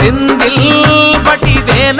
செந்தில் பட்டி வேலனவ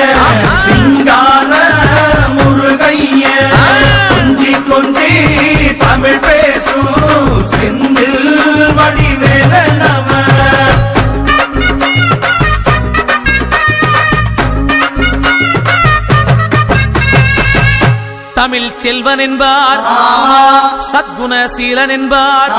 தமிழ் பேசும் செந்தில் வடிவேலனவ தமிழ் செல்வன் என்பார். சத்குணசீலன் என்பார்.